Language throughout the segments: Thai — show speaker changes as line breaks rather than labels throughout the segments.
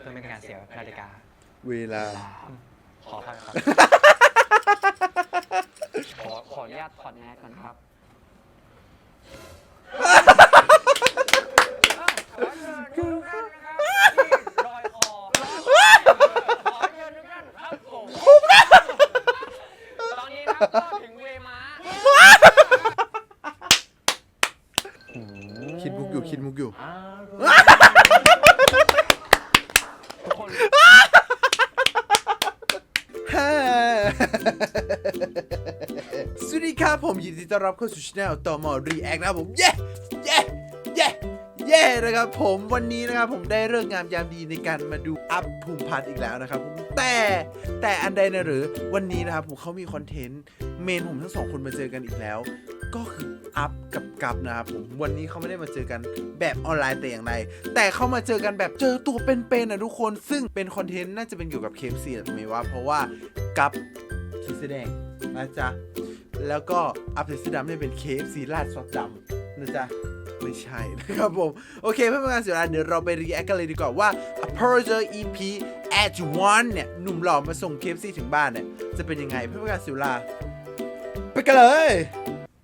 เพื่อไม่เป็นการเสียนาฬิกา
เวลา
ขอพักครับ ขอขออนุญาตถอดแมสก่อนครับรอยคอขอเชิญทุกท่านครับผมตอนนี้ครับก็ถึงเวม้า
คิดมุกอยู่คิดมุกอยู่
ทุก ค
รับผมยินดีต้อนรับเข้าสู่ช่องต่อมอรีแอคนะครับผม เย้ เย้ เย้ เย้นะครับผมวันนี้นะครับผมได้เลิกษ์งามยามดีในการมาดูอัพภูมิพัฒน์อีกแล้วนะครับผมแต่แต่อันใดนะหรือวันนี้นะครับผมเขามีคอนเทนต์เมนผมทั้งสองคนมาเจอกันอีกแล้ว ก็คืออัพกับกับนะครับผมวันนี้เขาไม่ได้มาเจอกันแบบออนไลน์แต่อย่างใดแต่เขามาเจอกันแบบเจอตัวเป็นๆนะทุกคน ซึ่งเป็นคอนเทนต์น่าจะเป็นเกี่ยวกับเคมซีแหละไม่ว่า เพราะว่ากับสีแสอแดงนะจ๊ะ แล้วก็อัพสีดำเนี่ยเป็นเคฟซีลาดซอสดำนะจ๊ะไม่ใช่นะครับผม โอเคเพื่อเป็นการเสียเวลาเดี๋ยวเราไปรีแอคกันเลยดีกว่าว่า a p r o c h EP at one เนี่ย หนุ่มหล่อมาส่งเคฟซีถึงบ้านเนี่ย จะเป็นยังไงเพื่อเป็นการเสียเวลา ไปกันเลย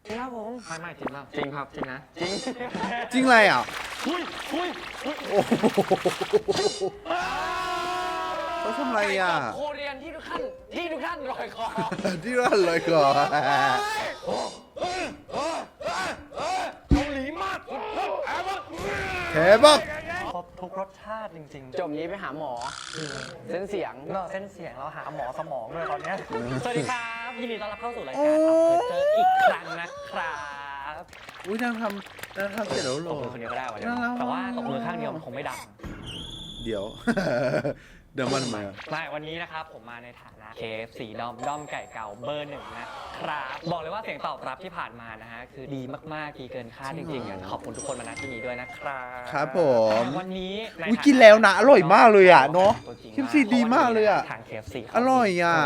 จริงครับผมไม่ไม่จริงครับจริงครับจริงนะจริง
จริงอะไรอะ
อุ้ยอุ้ยอุ้ย
โอ้โห เขาทำอะไรอะ
โคเรียนที่ทุกท่านที่ทุกท่านรอยคอ
ที่ร้านเลยก่อน
เกาหลีมากแอบว่า
แคบัก
ครบทุกรสชาติจริงๆ
จบนี้ไปหาหมอ เส้นเสียง
เนอะเส้นเสียงเราหาหมอสมองเลยตอนเนี้ยสวัสดีครับ ยินดีต้อนรับเข้าสู่รายการอัพเจออีกครั้งนะครับ
อุ้ยนางทำนางทำเสร็จแล้วเหร
ต
อบ
มือคนเดียวก็ได้วะเนี่ย
น่ารัก
แต่ว่าตบมือข้างเดียวมันคงไม่ดัง
เดี๋ยว เดี๋ยวมันมา
ไม่วันนี้นะครับผมมาในฐานะเคฟสีดอมด้อมไก่เก่าเบอร์หนึ่งนะครับบอกเลยว่าเสียงตอบรับที่ผ่านมานะฮะคือดีมากๆดีเกินคาดจริงๆอะขอบคุณทุกคนมาณที่นี้ด้วยนะครับ
ครับผม
วันนี้ใน
อุ๊ย
ฐาะ
กินแล้วนะอร่อยมากเลยอะเนอะ
ตัวจริง
KFC ดีมากเลยอะ
ทางเคฟซี
อร่อยอะ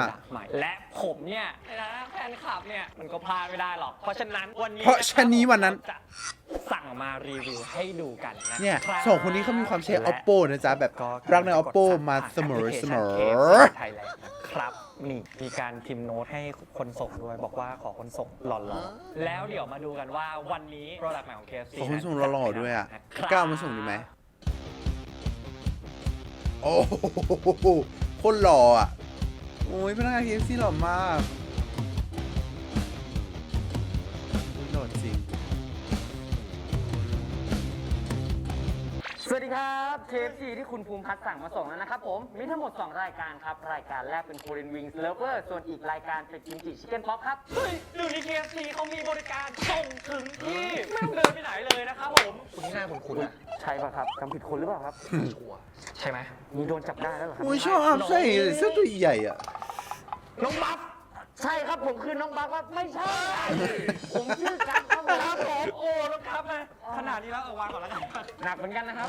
และผมเนี่ยในฐานะแฟนคลับเนี่ยมันก็พลาดไม่ได้หรอกเพราะฉะนั้นวันนี้
เพราะฉะนี้วันนั้น
จะ สั่งมารีวิวให้ดูกันนะ
เนี่ย
รับ
สองคนนี้เขามีความใช้
และ
oppo นะจ๊ะ แบบ
ก็
รักใน oppo มาเสมอเสมอ
ไทยแลนด์นะครับนี่มีการพิมพ์โน้ตให้คนส่งด้วย บอกว่าขอคนส่งหล่อๆแล้วเดี๋ยวมาดูกันว่าวันนี้โปรดักต์ใหม่ของ KFC
ขอคนส่งหล่อๆด้วยอะ
นะครับ
กล้ามาส่งดีไหมโอ้โหโคนหล่ออะ โอ้ยพนักงาน KFC หล่อมากอุ๊ยหล่อจริง
วัสดีครับ KFC ที่คุณภูมิพัฒน์สั่งมาส่งแล้วนะครับผมมีทั้งหมด 2 รายการครับ รายการแรกเป็น Korean Wings Lover ส่วนอีกรายการเป็นกิมจิชิคเก้นป๊อปครับ
เฮ้ยดูใน KFC เขามีบริการส่งถึงที่ไม่ต้องเดินไปไหนเลยนะครับผม คุณนี่หน้าคุณคุณอะ
ใช่ป่ะครับจำผิดคนหรือเปล่าครับ
ชัวร์ใช่ไหม
มีโดนจับได้แล้วเหรอครับ
โอ้ยชอบใส่เสื้อตัวใหญ่อะ
น้องบัฟ
ใช่ครับผมคือน้องบักครับไม่ใช่ ผมชื่อกั๊กครับผ
ครับผม ดนี้แล้วเอาวางก่อนแล้วกัน
หนักเหมือนกันนะครับ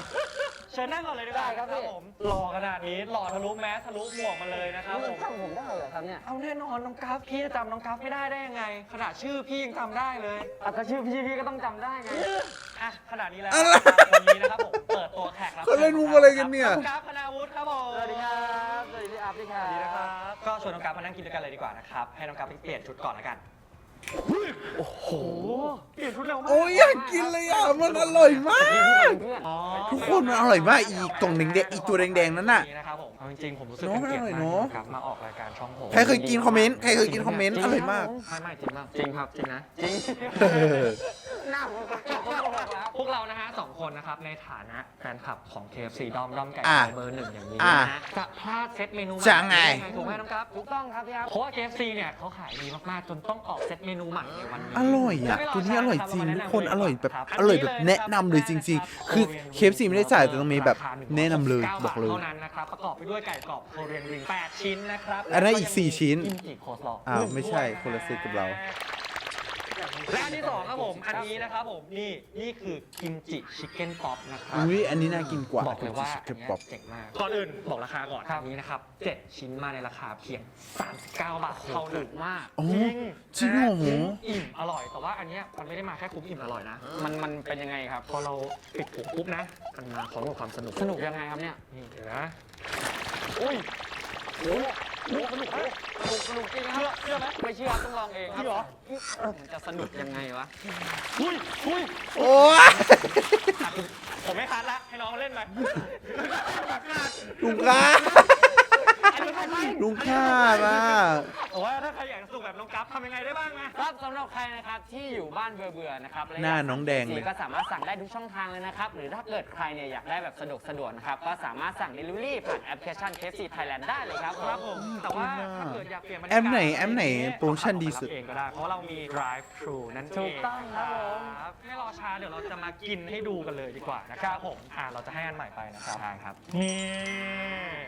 เชิญนั่งก่อนเลยดีกว่า
ได้ครับพี่
ผมหล่อขนาดนี้หล่อทะลุแมสทะลุหมวกมาเลยนะครับผม
จำผมได้เหรอครับเนี่ย
เอาแน่นอนน้องกราฟพี่จะจำน้องกราฟไม่ได้ได้ยังไง ขนาดชื่อพี่ยังจำได้เลย
อะถ้าชื่อพี่พี่ก็ต้องจำได้ไง
อะขนาดนี้แล้ว
อะไร
นะครับวันนี้นะครับผมเปิดตัวแขกรับ
เขาเล่นมุกอะไรกันเนี่ย
องกราฟคณาวุฒิครับผม
สวัสดีครับ สวัสดีพี่อาร์ตพี่ครั
สวัสดีนะค
บ
รับก็ชวนน้องกราฟมานั่งกินด้วยกันเลยดีกว่านะครับ ให้น้องกราฟไปเปลี่ยนชุดก่อนแล้วกัน โอ้โหเปลี่ยนชุดเร็วมาก
โอ้ยอยากกินเลยอะมันอร่อยมาก
เพื่อน
อ๋อ
ทุกคนมันอร่อยมากอีกล่องแดงๆอีกตัวแดงๆนั้นน่ะ
นี่นะครับผม เอาจริงๆผมรู้สึก
เนอะ
เป็นเกียรติ
มันอร่อย
มาก
เนอะ
นะครับมาออกรายการช่องผม
ใครเคยกินคอมเมนต์ใครเคยกินคอมเมนต์อร่อยมาก
ไม่ไม่จริงป่ะจริงครับจริงนะจริง
หน้าผมก็เกี่ยวกับโลกแล้ว
พวกเรานะฮะสองคนนะครับในฐานะแฟนคลับของ KFC ดอมดอมไก่
อะ
เบอร์หนึ่งอย่างนี้
อะ
นะฮะจะพลาดเซตเมนูใหม่
จะไง
ด้ถูกไหมน้องครับ
ถูกต้องครับพี่อาร์ต
เพราะว่า KFC เนี่ยเขาขายดีมากๆจนต้องออกเซตเมนูใหม่ในวันนี้
อร่อยอะตัวนี้อร่อยจริงทุกคนอร่อยแบบอร่อยแบบแนะนำเลยจริง ๆ คือเคฟซีไม่ได้จ่ายแต่ต้องมีแบบแนะนำเลยบอกเลย
เท่านั้นนะครับประกอบไปด้วยไก่กรอบโคเรียนวิง8ชิ้นนะครับ
อันนั้นอีกสี่ชิ้น
กิมจิโคสลอ
อ้าวไม่ใช่คนละเซตกับเรา
และอันที่สองครับผม อันนี้นะครับผม นี่ นี่คือกิมจิชิคเก้นป๊อปนะครับ
อุ้ยอันนี้น่ากินกว่า
บอกเลยว่า
ชิค
อั
เก้
น
น
เนี้ย
ป๊อป
เจ๋งมาก ก่อนอื่นบอกราคาก่อนอันนี้นะครับ 7 ชิ้นมาในราคาเพียง 39 บาทเท่านั้น
มาก
โอ้
จริง
จริงเหรอ
คุ้มอิ่มอร่อย แต่ว่าอันเนี้ยมันไม่ได้มาแค่คุ้มอิ่มอร่อยนะ
มันมันเป็นยังไงครับ
พอเราปิดถุงปุ๊บนะ มันมาพร้อมกับความสนุก
สนุกยังไงครับเนี่ย
นี่เดี๋ยวนะ
อุ้ยโอ้โหโอ้โหสนุกเลยสนุกสนุกจริงครับ
เชื่อไหม
ไม่เชื่อต้องลองเองครับ
จริงเหรอ
มันจะสนุกยังไงวะ
อุ้ยอุ้ย
โอ้ย
ผมไม่คัดละให้น้องเล่นไป
ลุงค่า ลุงค่ามาก
ผมว่าถ้าใครอยากสนุกแบบน้องกัฟทำยังไงได้บ้างนะ ครับ
สำหรับใครนะครับที่อยู่บ้านเบื่อๆนะครับและ
หน้าน้องแดงเลย
ก็สามารถสั่งได้ทุกช่องทางเลยนะครับ หรือถ้าเกิดใครเนี่ยอยากได้แบบสะดวกสะดวกนะครับ ก็สามารถสั่ง Delivery ผ่านแอปพลิเคชัน KFC Thailand ได้เลยครับ
ครับผมแต่ว่าถ้าเกิดอยากเปลี่ยนบรรยากาศ
แอปไหนแอปไหนโปรโมชั่นดีสุด
เองก็ได้เพราะเรามี drive thru นั่นเอง
ถูกต้องครับผม
ครับไม่รอช้าเดี๋ยวเราจะมากินให้ดูกันเลยดีกว่านะครับผมอ่าเราจะให้อันใหม่ไปนะครับ
ใช่ครับ
นี่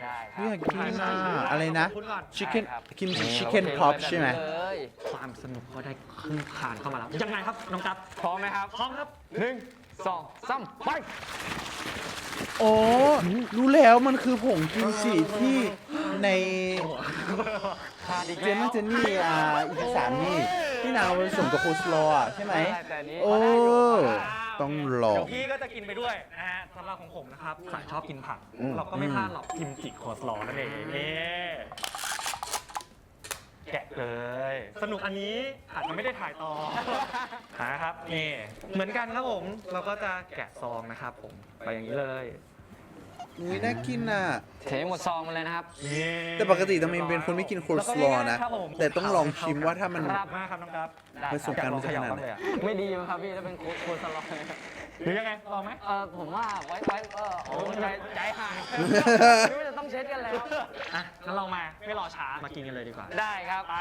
ได้ครั
ไม่อยากกิน
ถ่าย
อะ
รูป
อะไรนะ
คุณก่อน
chicken
ครับ
กิมจิ chicken pop ใช่ไหม
เลย
ความสนุกก็ได้ขึ้นคานเข้ามาแล้ว ยังไงครับน้องกัฟ
พร้อมไหมครับ
พร้อมครับ
หนึ่งสองสามไป
โอ้รู้แล้วมันคือผงกิมจิที่ใน
ขาดอีก
เจ
แล้ว
นนี่เจนนี่อ่าอีพีสามนี่ที่นางเอาไปผสมกับโคสลออะใช่ไหม
ใช่แต่อันนี้
โอ้
พได้อยู่ครับ
ต้องลอง
เดี๋ยวพี่ก็จะกินไปด้วยนะฮะสำหรับของผมนะครับสายชอบกินผัก
อืม
เราก็ไม่พลาดหรอกกิมจิโคสลอนั่นเองนี่แกะเลย สนุกอันนี้อาจจะไม่ได้ถ่ายต่อนะครับนี่เหมือนกันครับผมเราก็จะแกะซองนะครับผมไปอย่างนี้เลย
อุ้ยน่ากินอะ
เทหมดซองมาเลยนะครับ
นี่
แต่ปกติตองเป็นคนไม่กินโคสลอนะ
แล้วก็ง่ายๆครับผม
แต่ต้องลองชิมว่าถ้ามัน
ครับมากครับน้องครับ
ได้
ผสม
ค
กั
รั
น
บ
มันจะขนาดไหน
ไม่ดีมั้งครับพี่ถ้าเป็นโคโคสลอย
หรือยังไงลองไหม
เออผมว่าไว้ไว้เออโอ้ใจใจห่างไม่ว่าจะต้องเช็ดกันแล้ว
อะงั้นเรามาไม่รอช้ามากินกันเลยดีกว่า
ได้ครับ
ไป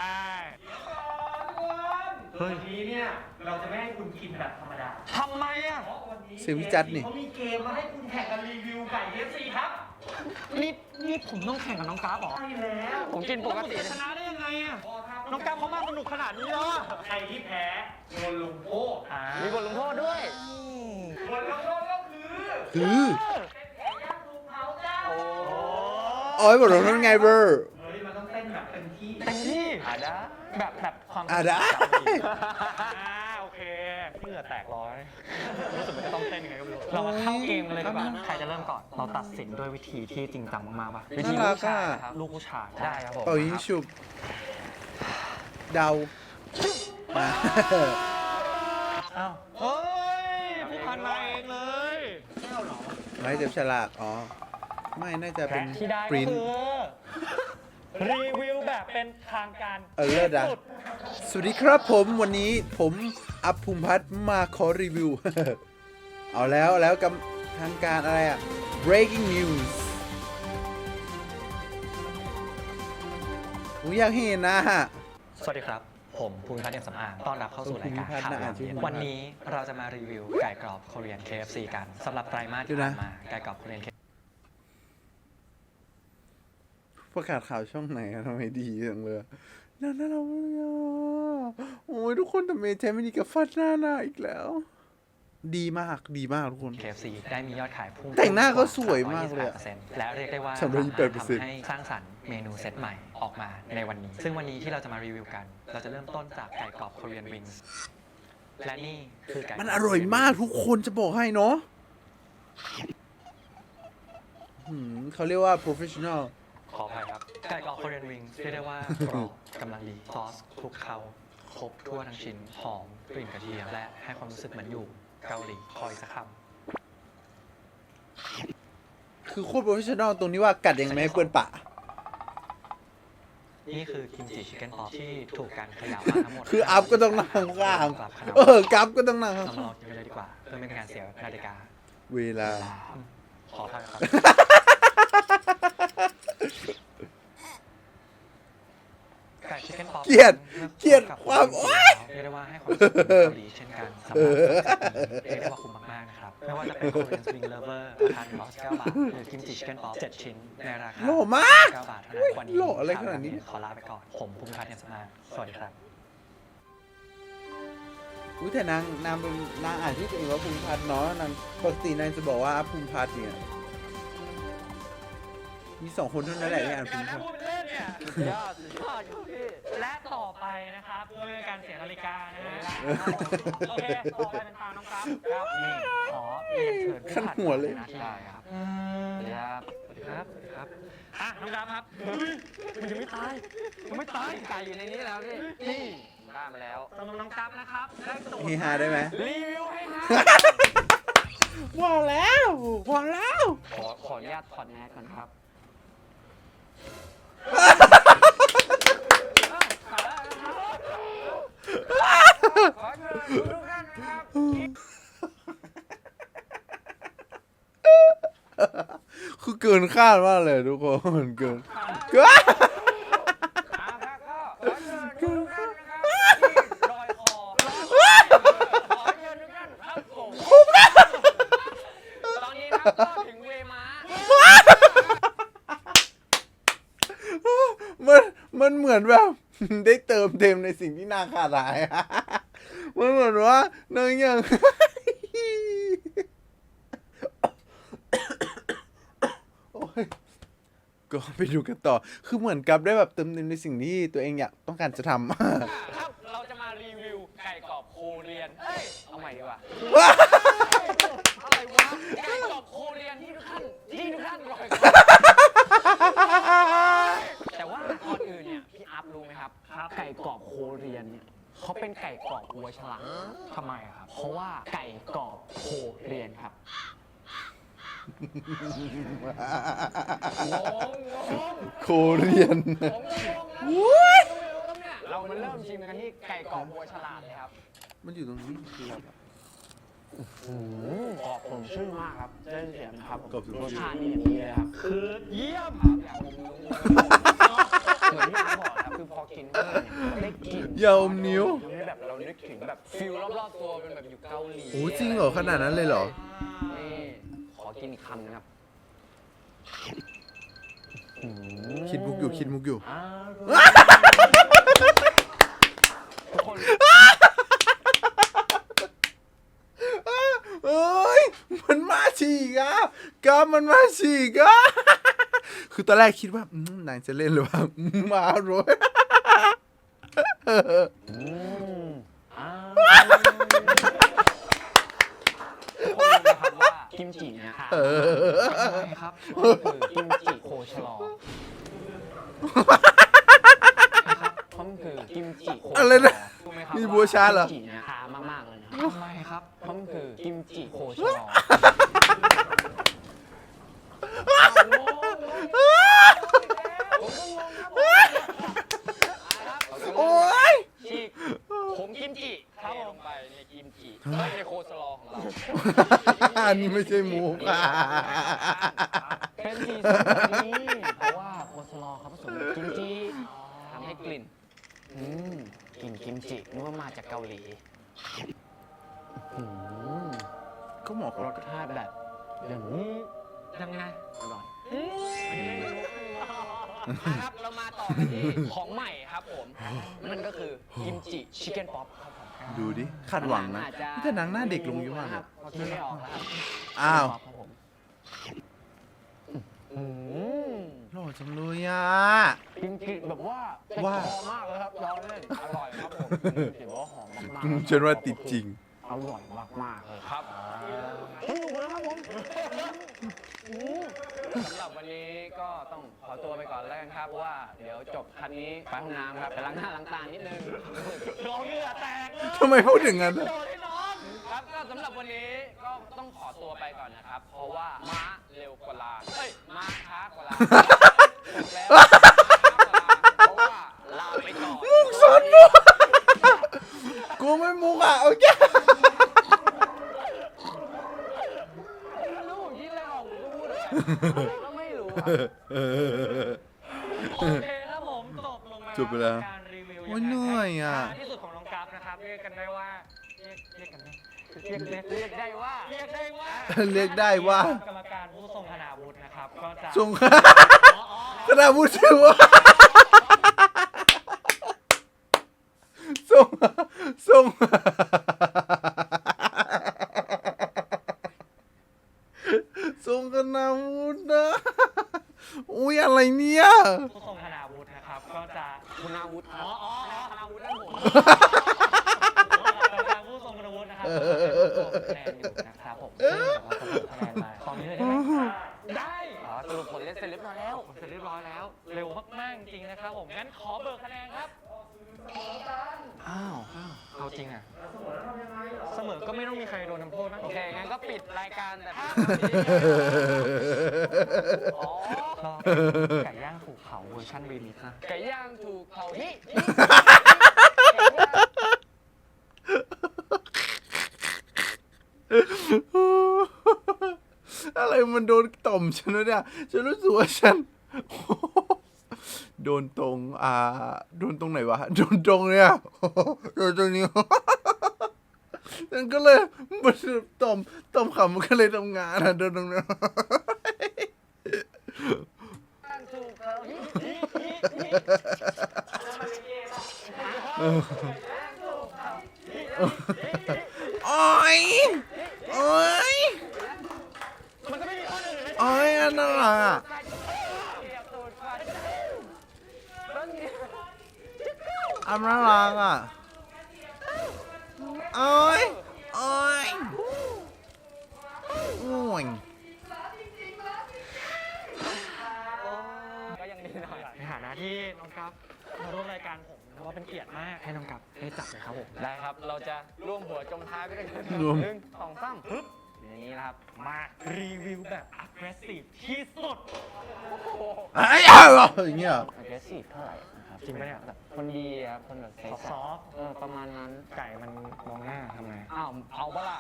เฮ้ยนี้เนี่ยเราจะไม่ให้คุณกินแบบธรรมดา ทำไมอะ
เซวิจัดนี่
เขามีเกมมาให้คุณแข่งกันรีวิวไก่ KFC ครับนี่นี่ผมต้องแข่งกับน้องกราฟเหรอ ใช่แล้ว
ผมกินปกติ
จะชนะได้ยังไงอะน้องกราฟเขามาสนุกขนาดนี้แล้วอะใครที่แพ้โดนลงโทษอ่า
มีบทลงโทษด้วย
บทลงโทษก็คือ
คือ
โอ้
โอ้ยบอกเราทำไงเบอร์
เฮ้ยมั นต้องเต้นแบบเต็มที่เต็มที่
อาได้
แบบแบบความ
อะได้
อ่าโอเคเหงื่อแตกร้อยรู้สึกมันจะต้องเต้นยังไงก็ไม่รู้เรามาเข้าเกมกันเลยดีกว่าใครจะเริ่มก่อน เราตัดสินด้วยวิธีที่จริงจังมากๆป่ะ
วิธี
น่ารั
ลู
ก
กชาย
อะ
นะครับ
ลูกผู้ชาย
ได้ครับผม
เป่ายิงฉุบเดามา
อ้าวเฮ้ยผู้พันมาเองเลย
ไม่เจ็บฉลากอ๋อ ไม่น่าจะเป็น
และที่ได้
ป
ก็
ริน
คือ รีวิวแบบเป็นทางการ
เออเลิศอะ
สุด
สวัสดีครับผมวันนี้ผมอัพภูมิพัฒน์มาขอรีวิว เอาแล้วเอาแล้วกับทางการอะไรอะ breaking news ผมอยากเห็นนะฮะ
สวัสดีครับ ผมภูมิพัฒน์เอี่ยมสำอางต้อนรับเข้าสู่รายการ
ภูมิพัฒน์
ข่าว
นะ
ยาม
ชื่อ
เย็น
ภูมิพัฒน์
วันนี้เราจะมารีวิวไก่กรอบโคเรียน KFC กันสำหรับไตรมาส
ดู
ที่
นะ
ผ่านมาไก่กรอบโคเรียน
ประกาศข่าวช่องไหนอะทำไมดีจังเลยน่าน่ารักมากเลยอะโอ้ยทุกคนแต่เมย์ใช้ไม่ดีกับฟัดหน้าหน้าอีกแล้ว ดีมากดีมากทุกคน
KFC ได้มียอดขายพุ่ง
แต่งหน้าก็สวยมากเลยอะ
328%และเรียกได้ว่า
328%
ทำให้สร้างสรรค์เมนูเซตใหม่ออกมาในวันนี้ ซึ่งวันนี้ที่เราจะมารีวิวกัน เราจะเริ่มต้นจากไก่กรอบโคเรียนวิงส์และนี่คือไก่
มันอร่อยมากทุกคนจะบอกให้เนาะหืมเขาเรียกว่า professional
ขออภัยครับไก่กรอบโคเรียนวิงส์เรียกได้ว่ากรอบกำลังดีซอสคลุกเคล้าครบทั่วทั้งชิ้นหอมกลิ่นกระเทียมและให้ความรู้สึกเหมือนอยู่เกาหลีคอยสักคำ
คือโคตร professional ตรงนี้ว่ากัดยังไงไม่ให้เปื้อนปะ
นี่คือกิมจิชิคเก้นป๊อปที่ถูกการขยำมาทั้งหมด
คืออัพก็ต้องนั่งข้าง
กลับขนาด
เออกับก็ต้องนั่งข้าง
เรามาลองกินกันเลยดีกว่าเพื่อไม่เป็นการเสียนาฬิกา
เวลา
ขออภัยครับ ไก่ชิคเก้นป๊อป
เกลียดเกลียดความโอ๊ย
เรียกได้ว่าให้ความรู้สึกเหมือนเกาหลีเช่นกันสำหรับเรียกได้ว่าคุ้มมากๆนะครับ ไม่ว่าจะเป็น Korean Swing Lover ราคา199บาท หรือกิมจิชิคเก้นป๊อป7ชิ้น ในราคา
หล่อมาก
9บาทเท่านั้นวันนี้
หล่ออะไรขนาดนี้
ขอลาไปก่อน ผมภูมิพัฒน์เอี่ยมสำอางสวัสดีครับ
อุ้ยแต่นางนางเป็นนางอ่านชื่อตัวเองว่าภูมิพัฒน์เนาะนางปกตินางจะบอกว่าอัพภูมิพัฒน์เนี่ย มีสองคนเท่านั้นแหละที่อ่านภูมิพัฒน์
ยอดยอดครับพี่
และต่อไปนะครับเพื่อไม่ให้การเสียนาฬิกานะฮะโอเคต่อไปเป็นทางน้องครับครับนี่ขอเรียนเชิญผู้
ขั้นหัวเลย
ผัดหน้าที่
ได้ครับ
อืม
สวัสดีครับ
สวัสดีครับครับอะน้องดาวครับมันยังไม่ตายยังไม่ตาย
ไก่อยู่ในนี้แล้วพี่นี่ได้มาแล้ว
สำหรับน้องกัฟนะครับได้ตัว
เฮฮาได้ไหม
รีวิวให้ฮะ
ว่าแล้วว่าแล้ว
ขอขออนุญาตถอดแมสก่อนครับ คื
อเกินคาดมากเลยทุกคนเกินเกิน ได้เติมเต็มในสิ่งที่นางขาดหายอะมันเหมือนว่านางยังโอ้ยก็ไปดูกันต่อ คือเหมือนกับได้แบบเติมเต็มในสิ่งที่ตัวเองอยากต้องการจะทำ
ครับ เราจะมารีวิวไก่กรอบโคเรียน เอ้ย เอาใหม่ดีกว่า อะไรวะ ไก่กรอบโคเรียนที่ทุกท่าน ที่ทุกท่านรอยคอแต่ว่าก่อนอื่นเนี่ย พี่อัพรู้ไหมครับ ไก่กรอบโคเรียน เนี่ยเขาเป็นไก่กรอบวัวฉลามทำไมอะครับ เพราะว่าไก่กรอบโคเรียนครับงงงง
โคเรียน
ผมก็งงนะเรามาเริ่มชิมกันที่ไก่กรอบบัวฉลาดเลยครับ
มันอยู่ตรงนี้คืออะไร
กรอบผมชื่อมากครับเส้นเสียงครับ
กรอบสุด
รสชาตินี่อย่างนี้เลยครับ คือเยี่ยมครับอยากอมนิ้ว เหมือนที่อาบอกครับคือพอกินเข้าไปเนี่ยได้กลิ่น
อย่าอมนิ้ว
ทำให้แบบเรานึกถึงแบบฟิลรอบๆตัวเป็นแบบอยู่เกาหลี
โอ้จริงเหรอขนาดนั้นเลยเหรอ
นี่ขอกินอีกคำนะครับ
คิดมุกอยู่คิดมุกอยู่
อร่อยทุกคน
เอ้ย มันมาฉีกอะกล้ามมันมาฉีกอะ คือตอนแรกคิดว่าอืมนางจะเล่นหรือว่าอืมมาโรย
อืมอ่าทุกคนรู้ไหมครับว่ากิมจิเนี่ย
เออ
ใช่ครับมันคือกิมจิโคชลอนะครับเพราะมันคือกิมจิโคชลอ
อะไรนะ
รู้ไหมครับ
มีบัวช้าเหรอ
กิมจิเนี่ยหามากๆเลยนะครับทำไมครับเพราะมันคือกิมจิโคชลออ้าวงงงงผมก็งงครับผมอ่าครับ
โอ้ย
ฉีก ผงกิมจิครับลงไปในกิมจิไม่ในโคสลอของเรา
อันนี้ไม่ใช่มุกอะ
เป็นสีสันแบบนี้เพราะว่าโคสลอเขาผสมกับกิมจิทำให้กลิ่นอืมกลิ่นกิมจินึกว่ามาจากเกาหลีอืม
ก็เหมาะกับ
รสชาติแบบอย่างนี้ยังไงอร่อยอันนี้ไม่รู้นะครับเรามาต่อกันที่ของใหม่ครับผมนั่นก็คือกิมจิชิคเก้นป๊อปครับผม
ดูดิคาดหวังนะ
อาจจ
แต่นางหน้าเด็กลงเยอะมาก
ครับพอคิดไม่ออกแล้วครับ
อ้าว
ครับผมอืม
หล่อจังเลยอะ
กินกินแบบว่าติด
ว่า
คอมากเลยครับรอเล่นอร่อยครับผมถือว่าหอมมาก
อืม
ๆ
ฉันว่าติดจริง
อร่อยมากๆเลยครับสนุกนะครับผมอืมสำหรับวันนี้ก็ต้องข อตัวไปก่อนแล้วกันครับ ว่าเดี๋ยวจบคันนี้ไปห้องน้ำครับไปล้างหน้าล้างตานิดนึงร้องเหงื่อแตกเลย
ทำไมพูดอย่างนั้นอะ
โดนให้น้องครับก็สำหรับวันนี้ก็ต้องขอตัวไปก่อนนะครับ เพราะว่าม้าเร็วกว่าลาเฮ้ยม้าช้ากว่าลาถูกแล้วม้าช้ากว่าลาเพราะว่าลาไปก่อน
มุกสนมุกกูไม่มุกอะโอเค
ไม่รู้ผมคิดอะไรออกผมก็พูดออกไปก็ไม่รู้ครับ
โอเคครับผมจบลงแล้ว
จบไปแล้ว
การรีวิว
โอ้ยเหนื่อยอะ
ที่สุดของน้องกัฟนะครับเรียกกันได้ว่าเรียกเรียกกันได้
เรียกเรียกเรียกได้ว่า
เรียกได้ว่า
เรียกได้ว่า
กรรมการผู้ทรงคณาวุฒินะครับก็จะ
ทรง
อ๋ออ๋อ
ขนาดพูดชื่อว่าทรงทรงทรงขนาดพูดนะอุ้ยอะไรเนี่ย
ผู้ทรงคณาวุฒินะครับ ก็จะ
คุณอาวุธครับ
อ๋ออ๋ออ๋อ
คุณอาวุธนั่นผม
กรรมการผู้ทรงคณาวุฒินะครับก็ จะส่งคะแนนอยู่นะครับผมซึ่งเราจะส่งคะแนนมาตอนนี้เลยได้ไหมได้
อ๋อสรุปผลเล่นเสร็จเรียบร้อยแล้ว
เสร็จเรียบร้อยแล้ว เร็วมากๆจริงๆนะครับผมงั้นขอเบิกคะแนนครับ
อ้าว
เอาจริงอะเสมอก็ไม่ต้องมีใครโดนทำโทษนะ
โอเคงั้นก็ปิดรายการแต่อ๋อ
รอไก่ย่างถูกเผาเวอร์ชันรีมิกซ์นะ
ไก่ย่างถูกเผาฮิ
อะไรมันโดนต่อมฉันวะเนี่ย ฉันรู้สึกว่าฉัน โดนตรง อ่า โดนตรงไหนวะ โดนตรงเนี่ยโดนตรงนี้ฉันก็เลยมันต่อมต่อมขำมันก็เลยทำงานอะโดนตรงนี้
ถูกเผาฮิ
โอ้ยโอ้ย
มันก็ไม่มีข้อหนึ่งเลย
โอ้ยอันน่ารักอะ
เสียบตูดฟันแล้วเนี่ย
อันน่ารักอะโอ้ยโอ้ยโอ้ย
ก็ยังดีหน่อย
ในฐานะที่น้องกัฟ มาร่วมรายการผมนะว่าเป็นเกียรติมากให้น้องกัฟได้จับเลยครับผม
ได้ครับ เราจะร่วมหัวจมท้ายไปด้วยกัน
รวม
หนึ่งสองสามปึ๊บอย่างนี้นะครับ
มารีวิวแบบ aggressive ที่สุด
ไอ้ยาวอย่างเงี้ยเหรอ
aggressive เท่าไหร่นะครับ
จริงปะเนี่ย
แบบคนดีครับ คนแบบใส
ซอฟต์
ๆเออประมาณนั้น
ไก่มันมองหน้าทำไง
อ้าว เอาปะล่ะ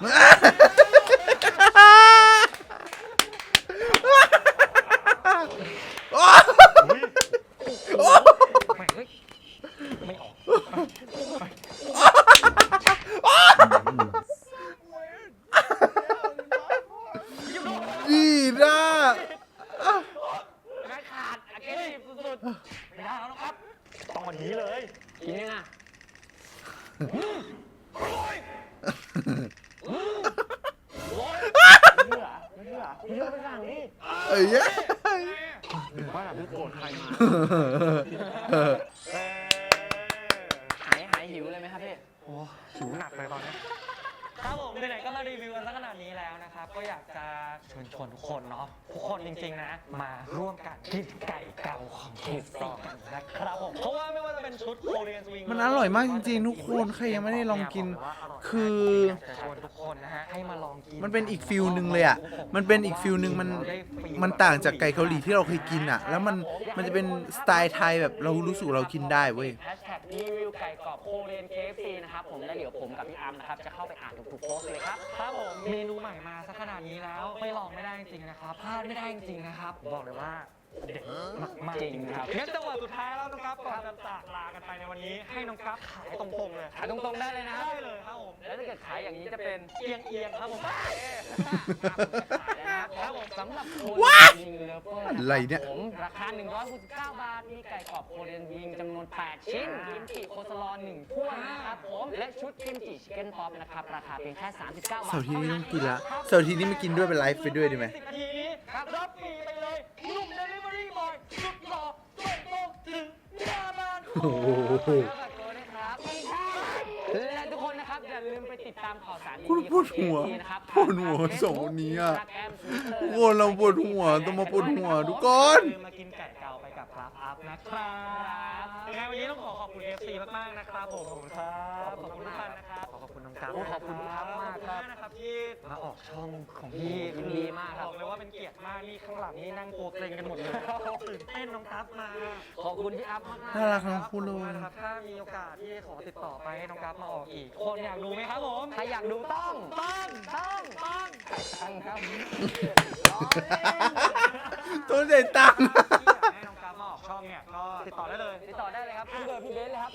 ไม่เฮ้ยไม่ออก
ดีนะ
ไม่ขาด aggressive สุด
ไม่ได้แล้วนะครับต้อ
งวั
นนี้เลยกินยังอะ ร่
อยมากจริงๆทุกคนใครยังไม่ได้ลองกิน คือ
อยากจะชวนทุกคนนะฮะให้มาลองกิน
มันเป็นอีกฟิลหนึ่งเลยอะมันเป็นอีกฟิลหนึ่งมันมันต่างจากไก่เกาหลีที่เราเคยกินอะ แล้วมันมันจะเป็นสไตล์ไทยแบบเรารู้สึกเรากินได้เว้ย
แฮชแท็กรีวิวไก่กรอบโคเรียน KFC นะครับผมแล้วเดี๋ยวผมกับพี่อาร์มนะครับจะเข้าไปอ่านทุกๆโพสต์เลยครับ
ครับผมเมนูใหม่มาสักขนาดนี้แล้วไม่ลองไม่ได้จริงๆนะครับพลาดไม่ได้จริงๆนะครับบอกเลยว่า เด็ดมากๆ
จริงครับ
งั้นจังหวะสุดท้ายแล้วน้องกัฟก่อนจะจากลากันไปในวันนี้ ให้น้องกัฟขายตรงๆเลย
ขายตรงๆได้เลยนะครับ
ได้เลยครับผม
แล้วถ้าเกิดขายอย่างนี้จะเป็น
เอียงเอียงๆครับผม
ครับผมสำหรับโค
ว้า
เรียนวิงเลเวอร์
อะไรเนี่ย
ผมราคา 169 บาท มีไก่กรอบโคเรียนวิงจำนวน 8 ชิ้น กิมจิโคสลอ1ถ้วยนะครับผม และชุดกิมจิชิคเก้นป๊อปนะครับ ราคาเพียงแค่ 39 บาท
เสาร์อาทีนี้ต้องกินละเสาร์อาทีนี้ไม่กินด้วยเป็นไลฟ์ไปด้วยดีไหม
สิบนาทีนี้รับฟรีไป
โอ้โห
ครับและทุกคนนะครับอย่าลืมไปติดตามข่าวสาร
คุณปวดหัวปวดหัวสองคนนี้อะทุกคนเราปวดหัวต้องมาปวดหัวทุกคน
มากินไก่เกาไปกับครับอัพนะครับยังไงวันนี้ต้องขอขอบคุณ FC มากๆนะครับผมขอบคุณครับขอบคุณทุกท่านนะครับ ขอขอบคุณน้องกัฟ
โอ้ขอบคุณครับมากครับ
นะครับที่มาออกช่องของพี่
ยินดีมากครับ
บอกเลยว่าเป็นเกียรติมากนี่ข้างหลังนี่นั่งตัวเกรงกันหมดเลยตื่นเต้นน้องกัฟมา
ขอบคุณพี่อัพมากๆ
น่ารักทั้งคู่เล
ขอบ
ย
ณนะครับถ้ามีโอกาสที่ขอติดต่อไปให้น้องกัฟมาออกอีก คนอยากดูไหมครับผม
ถ้าอยากดูต้อง
ต้องต้องต้อง
ตั้งครับ
ต้นใจตังค์
ที่อยากให้น้องกัฟมาออกช่องเนี่ยก็ติดต่อได้เลย
ติดต่อได้เลยครับที่เบอร์พี่เบนซ์เลยครับ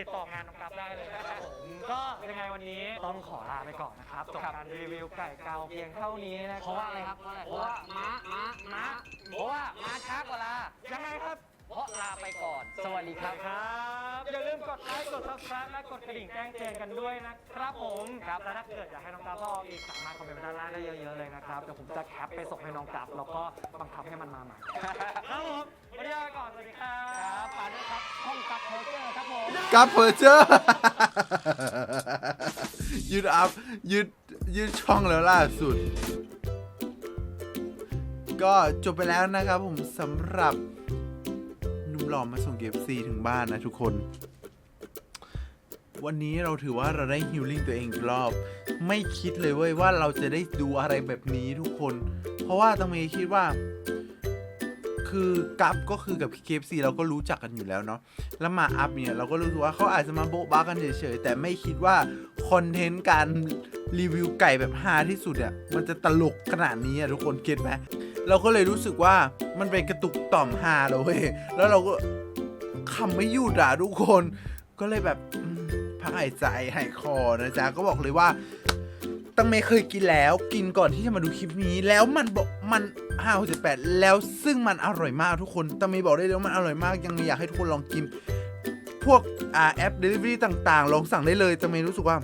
ติดต่องานน้องกัฟได้เลยนะครับผมก็ยังไงวันนี้ต้องขอลาไปก่อนนะครับจบการรีวิวไก่เกาเพียงเท่านี้นะ
เพราะว่าอะไรครับเพราะอะไรเพราะว่าม้าม้าม้าเพราะว่าม้าช้ากว่าลา
ยังไงครับ
เพราะลาไปก่อน สวัสดีครับ
ครับอย่าลืมกดไลค์กด subscribe และกดกระดิ่งแจ้งเตือนกันด้วยนะครับผมครับ และถ้าเกิดอยากให้น้องกัฟมาออกอีกสามารถคอมเมนต์ด้านล่างได้เยอะๆเลยนะครับเดี๋ยวผมจะแคปไปส่งให้น้องกัฟแล้วก็บังคับให้มันมาใหม่ครับผมวันนี้ลาไปก่อนสวัสดีครับ
ครับฝากด้วยครับห้องกับเพอร์เจอร์ครับผม
กับเพอร์เจอร์ ยืดอัพยืดยืดช่องแล้วล่าสุด ก็จบไปแล้วนะครับผมสำหรับ หล่อมาส่งเก็บซีถึงบ้านนะทุกคน วันนี้เราถือว่าเราได้ฮิลลิ่งตัวเองรอบ ไม่คิดเลยเว้ยว่าเราจะได้ดูอะไรแบบนี้ทุกคน เพราะว่าตังเมย์คิดว่า คือกัฟก็คือกับเคฟซีเราก็รู้จักกันอยู่แล้วเนาะแล้วมาอัพเนี่ยเราก็รู้สึกว่าเขาอาจจะมาโบ๊ะบ้ากันเฉยๆแต่ไม่คิดว่าคอนเทนต์การรีวิวไก่แบบฮาที่สุดอะมันจะตลกขนาดนี้อะทุกคนเก็ตไหม เราก็เลยรู้สึกว่ามันเป็นกระตุกต่อมฮาเลย แล้วเราก็ขำไม่หยุดอะทุกคน ก็เลยแบบพักหายใจหายคอนะจ๊ะ ก็บอกเลยว่า ตังเมเคยกินแล้วกินก่อนที่จะมาดูคลิปนี้ แล้วมันบอกมันห้าหกเจ็ดแปดแล้วซึ่งมันอร่อยมากทุกคนตังเมบอกได้เลยว่ามันอร่อยมาก ยังอยากให้ทุกคนลองกิน พวกอ่าแอป Delivery ต่างๆ ลองสั่งได้เลยตังเมรู้สึกว่า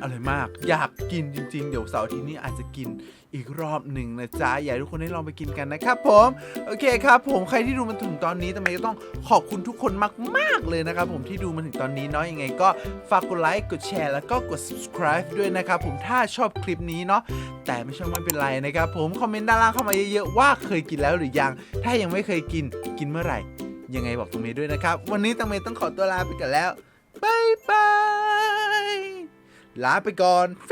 อร่อยมาก อยากกินจริง ๆ เดี๋ยวเสาร์อาทิตย์นี้อาจจะกิน อีกรอบหนึ่งนะจ๊ะอยากให้ทุกคนได้ลองไปกินกันนะครับผมโอเคครับผมใครที่ดูมาถึงตอนนี้ทำไมก็ต้องขอบคุณทุกคนมาก ๆเลยนะครับผมที่ดูมาถึงตอนนี้เนาะยังไง ก็ฝากกดไลค์กดแชร์แล้วก็กด subscribe ด้วยนะครับผมถ้าชอบคลิปนี้เนาะแต่ไม่ชอบไม่เป็นไรนะครับผมคอมเมนต์ด้านล่างเข้ามาเยอะๆว่าเคยกินแล้วหรือยัง ถ้ายังไม่เคยกินกินเมื่อไหร่ ยังไงบอกตังเมย์ด้วยนะครับ วันนี้ตังเมย์ต้องขอตัวลาไปก่อนแล้วบายบายลาไปก่อนฟ